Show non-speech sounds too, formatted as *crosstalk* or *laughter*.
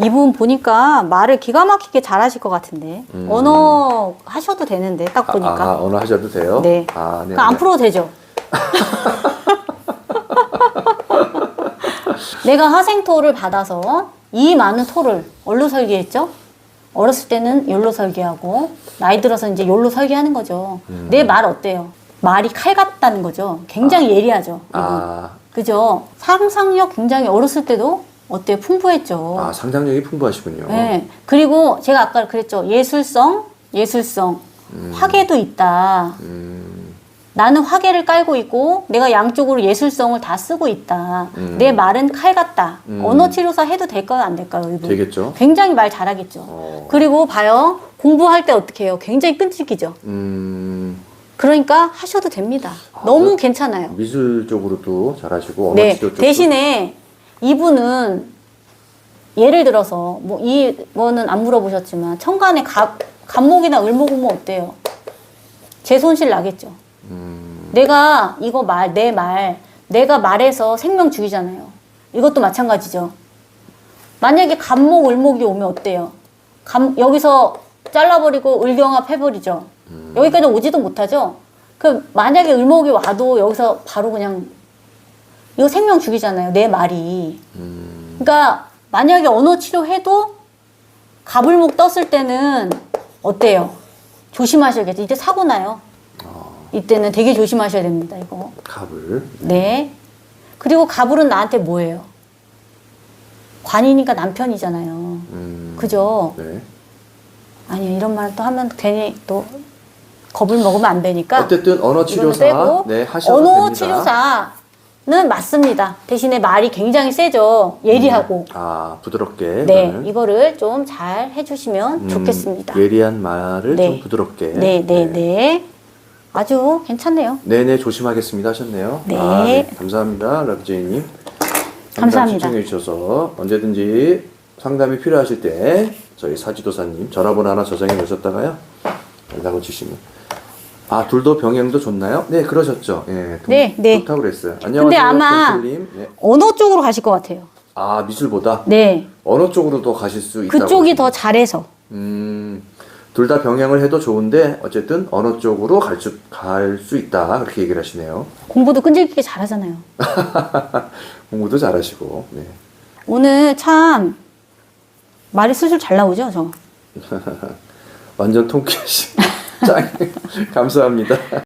이분 보니까 말을 기가 막히게 잘하실 것 같은데 언어 하셔도 되는데 딱 보니까 음. 아, 아, 언어 하셔도 돼요? 네. 아, 네. 그럼 안 네. 풀어도 되죠. *laughs* 내가 화생토를 받아서 이 많은 토를 얼로 설계했죠? 어렸을 때는 열로 설계하고 나이 들어서 이제 열로 설계하는 거죠. 음. 내 말 어때요? 말이 칼 같다는 거죠. 굉장히 예리하죠. 이분. 아, 그죠? 상상력 굉장히 어렸을 때도 어때요? 풍부했죠. 아, 상상력이 풍부하시군요. 네. 그리고 제가 아까 그랬죠. 예술성, 예술성, 화계도 있다. 음, 나는 화계를 깔고 있고 내가 양쪽으로 예술성을 다 쓰고 있다. 음. 내 말은 칼 같다. 음. 언어 치료사 해도 될까요? 안 될까요? 이분? 되겠죠? 굉장히 말 잘하겠죠. 어. 그리고 봐요. 공부할 때 어떻게 해요? 굉장히 끈질기죠. 음, 그러니까 하셔도 됩니다. 너무 괜찮아요. 미술 쪽으로도 잘하시고, 언어 네. 치료 쪽도. 대신에 이분은 예를 들어서 뭐 이거는 안 물어보셨지만 천간에 갑, 갑목이나 을목 오면 어때요? 제 손실 나겠죠. 음, 내가 이거 말, 내 말, 내가 말해서 생명 죽이잖아요. 이것도 마찬가지죠. 만약에 갑목, 을목이 오면 어때요? 감, 여기서 잘라버리고 을경합 해버리죠. 여기까지 오지도 못하죠. 그 만약에 을목이 와도 여기서 바로 그냥 이거 생명 죽이잖아요. 내 말이. 음, 그러니까 만약에 언어 치료해도 갑을목 떴을 때는 어때요? 조심하셔야겠죠. 이제 사고 나요. 이때는 되게 조심하셔야 됩니다. 이거. 갑을. 네. 그리고 가불은 나한테 뭐예요? 관이니까 남편이잖아요. 음, 그죠? 네. 아니요, 이런 말 또 하면 괜히 또 겁을 먹으면 안 되니까. 어쨌든 언어 이거는 치료사, 빼고 네, 하셔도 언어 됩니다. 치료사 는 맞습니다. 대신에 말이 굉장히 세죠. 예리하고. 아, 부드럽게. 네, 그러면. 이거를 좀 잘 해주시면 음, 좋겠습니다. 예리한 말을 네. 좀 부드럽게. 네, 네, 네. 아주 괜찮네요. 네네 조심하겠습니다 하셨네요. 네. 아, 네. 감사합니다 락제이님. 감사합니다. 시청해 주셔서 언제든지 상담이 필요하실 때 저희 사지도사님 전화번호 하나 저장해 놓으셨다가요 연락을 주시면 아 둘도 병행도 좋나요? 네 그러셨죠. 예, 둘 네, 네. 좋다고 그랬어요. 안녕하세요. 근데 아마 님. 네. 언어 쪽으로 가실 것 같아요. 아 미술보다 네. 어느 쪽으로 더 가실 수 있다고? 그쪽이 더 잘해서. 음, 둘 다 병행을 해도 좋은데 어쨌든 어느 쪽으로 갈 수 갈 수 있다 그렇게 얘기를 하시네요. 공부도 끈질기게 잘하잖아요. *laughs* 공부도 잘하시고. 네. 오늘 참 말이 술술 잘 나오죠, 저. *laughs* 완전 통쾌하시. 짱. *laughs* 감사합니다.